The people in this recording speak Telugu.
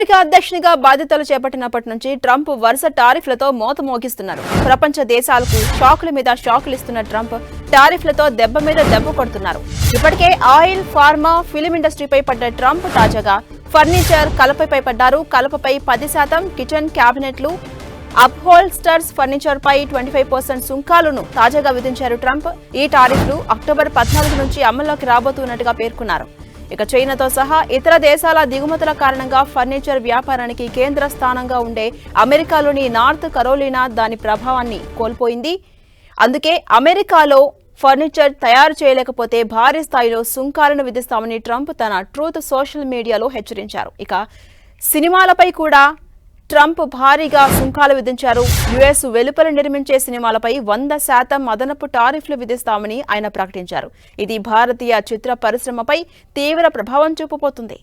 అమెరికా అధ్యక్షునిగా బాధ్యతలు చేపట్టినప్పటి నుంచి ట్రంప్ వరుస టారిఫ్లతో మోత మోగిస్తున్నారు. ప్రపంచ దేశాలకు షాకుల మీద షాకులు ఇస్తున్న ట్రంప్ టారిఫ్లతో దెబ్బ మీద దెబ్బ కొడుతున్నారు. ఇప్పటికే ఆయిల్ ఫార్మా ఫిలిం ఇండస్ట్రీపై పడ్డ ట్రంప్ తాజాగా ఫర్నిచర్ కలపపై పడ్డారు. కలపపై పది శాతం కిచెన్ క్యాబినెట్లు అప్హోల్స్టర్స్ ఫర్నిచర్ పై ట్వంటీ ఫైవ్ పర్సెంట్ సుంకాలను తాజాగా విధించారు ట్రంప్. ఈ టారిఫ్లు అక్టోబర్ పద్నాలుగు నుంచి అమల్లోకి రాబోతున్నట్టుగా పేర్కొన్నారు. ఇక చైనాతో సహా ఇతర దేశాల దిగుమతుల కారణంగా ఫర్నిచర్ వ్యాపారానికి కేంద్ర స్థానంగా ఉండే అమెరికాలోని నార్త్ కరోలినా దాని ప్రభావాన్ని కోల్పోయింది. అందుకే అమెరికాలో ఫర్నిచర్ తయారు చేయలేకపోతే భారీ స్థాయిలో సుంకాలను విధిస్తామని ట్రంప్ తన ట్రూత్ సోషల్ మీడియాలో హెచ్చరించారు. ఇక సినిమాలపై కూడా ట్రంప్ భారీగా సుంకాలు విధించారు. యుఎస్ వెలుపల నిర్మించే సినిమాలపై వంద శాతం అదనపు టారిఫ్లు విధిస్తామని ఆయన ప్రకటించారు. ఇది భారతీయ చిత్ర పరిశ్రమపై తీవ్ర ప్రభావం చూపబోతుంది.